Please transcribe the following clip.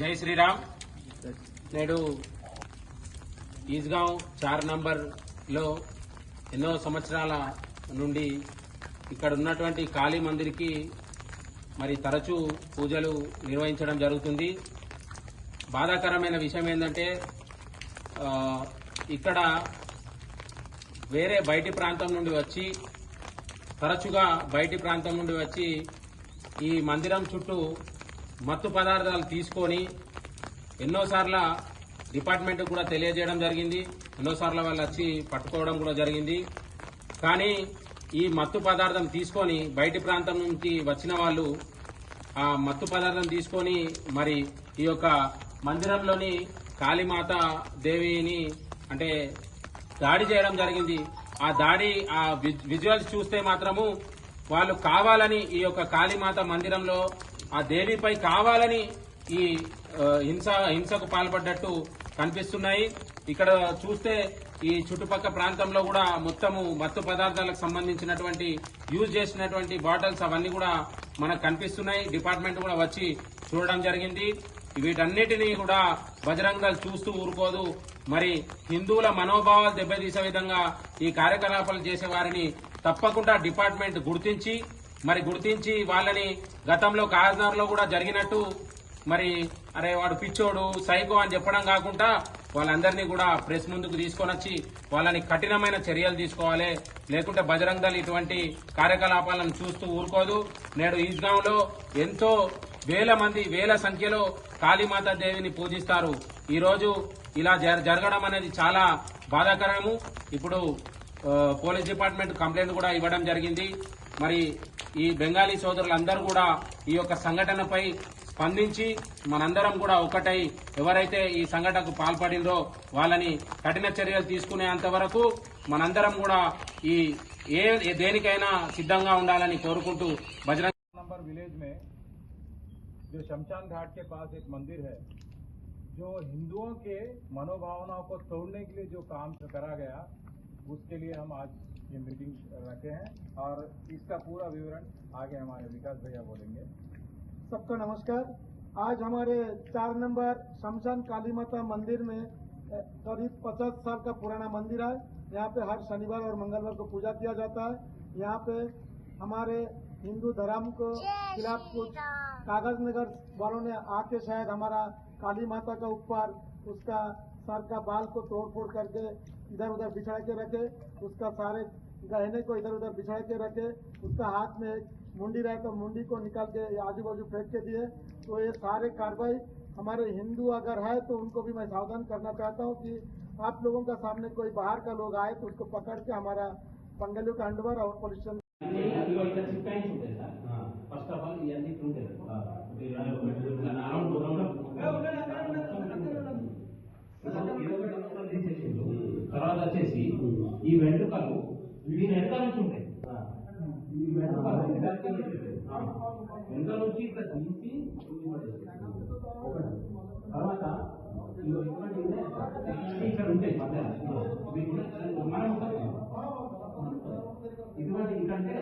జై శ్రీరామ్. నేడు ఈజ్గావ్ చార్ నంబర్లో ఎన్నో సంవత్సరాల నుండి ఇక్కడ ఉన్నటువంటి కాళీ మందిర్కి మరి తరచూ పూజలు నిర్వహించడం జరుగుతుంది. బాధాకరమైన విషయం ఏంటంటే ఇక్కడ వేరే బయటి ప్రాంతం నుండి వచ్చి తరచుగా బయటి ప్రాంతం నుండి వచ్చి ఈ మందిరం చుట్టూ మత్తు పదార్థాలు తీసుకొని ఎన్నోసార్ల డిపార్ట్మెంట్ కూడా తెలియజేయడం జరిగింది. ఎన్నోసార్లు వాళ్ళు వచ్చి పట్టుకోవడం కూడా జరిగింది. కానీ ఈ మత్తు పదార్థం తీసుకొని బయటి ప్రాంతం నుంచి వచ్చిన వాళ్ళు ఆ మత్తు పదార్థం తీసుకొని మరి ఈ యొక్క మందిరంలోని కాళీమాత దేవిని అంటే దాడి చేయడం జరిగింది. ఆ దాడి ఆ విజ్- విజువల్స్ చూస్తే మాత్రము వాళ్ళు కావాలని ఈ యొక్క కాళీమాత మందిరంలో ఆ దేవిపై కావాలని ఈ హింస హింసకు పాల్పడ్డట్టు కనిపిస్తున్నాయి. ఇక్కడ చూస్తే ఈ చుట్టుపక్క ప్రాంతంలో కూడా మొత్తము మత్తు పదార్థాలకు సంబంధించినటువంటి యూజ్ చేసినటువంటి బాటిల్స్ అవన్నీ కూడా మనకు కనిపిస్తున్నాయి. డిపార్ట్మెంట్ కూడా వచ్చి చూడడం జరిగింది. వీటన్నిటినీ కూడా బజరంగ చూస్తూ ఊరుకోదు. మరి హిందువుల మనోభావాలు దెబ్బతీసే విధంగా ఈ కార్యకలాపాలు చేసే వారిని తప్పకుండా డిపార్ట్మెంట్ గుర్తించి మరి గుర్తించి వాళ్ళని గతంలో కాకినాడలో కూడా జరిగినట్టు మరి అరే వాడు పిచ్చోడు సైకో అని చెప్పడం కాకుండా వాళ్ళందరినీ కూడా ప్రెస్ ముందుకు తీసుకొని వచ్చి వాళ్ళని కఠినమైన చర్యలు తీసుకోవాలి. లేకుంటే బజరంగ్ దళ్ ఇటువంటి కార్యకలాపాలను చూస్తూ ఊరుకోదు. నేడు ఈజ్గావ్లో ఎంతో వేల మంది వేల సంఖ్యలో కాళీమాత దేవిని పూజిస్తారు. ఈరోజు ఇలా జరగడం అనేది చాలా బాధాకరము. ఇప్పుడు పోలీస్ డిపార్ట్మెంట్ కంప్లైంట్ కూడా ఇవ్వడం జరిగింది. మరి ఈ బెంగాలీ సోదరులందరూ కూడా ఈ యొక్క సంఘటనపై స్పందించి మనందరం కూడా ఒకటై ఎవరైతే ఈ సంఘటనకు పాల్పడిందో వాళ్ళని కఠిన చర్యలు తీసుకునేంత వరకు మనందరం కూడా ఈ ఏ ఏ దేనికైనా సిద్ధంగా ఉండాలని కోరుకుంటూ బజరంగ नंबर विलेज में जो शमशान घाट के पास एक मंदिर है जो हिंदुओं के मनोभावनाओं को तोड़ने के लिए जो काम करा गया उसके लिए हम आज ये मीटिंग रखे हैं और इसका पूरा विवरण आगे हमारे विकास भैया बोलेंगे। सबका नमस्कार। आज हमारे चार नंबर शमशान काली माता मंदिर में करीब पचास साल का पुराना मंदिर है। यहाँ पे हर शनिवार और मंगलवार को पूजा किया जाता है। यहाँ पे हमारे हिंदू धर्म को खिलाफ कुछ कागज़ नगर वालों ने आके शायद हमारा काली माता का ऊपर उसका सर का बाल को तोड़ फोड़ करके इधर उधर बिछा के रखे, उसका सारे गहने को इधर उधर बिछा के रखे, उसका हाथ में एक मुंडी रहे तो मुंडी को निकाल के आजू बाजू फेंक के दिए। तो ये सारे कार्रवाई हमारे हिंदू अगर है तो उनको भी मैं सावधान करना चाहता हूँ कि आप लोगों का सामने कोई बाहर का लोग आए तो उसको पकड़ के हमारा पंगलू का अंडवर और पुलिस తర్వాత వచ్చేసి ఈ వెంట్రుకలు దీని వెనక నుంచి ఉంటాయి. ఈ వెంట్రుకలు. వెనక నుంచి ఇట్లా తీసి. తర్వాత. ఇక్కడ ఉంటాయి మనం ఇటువంటి ఇకంటే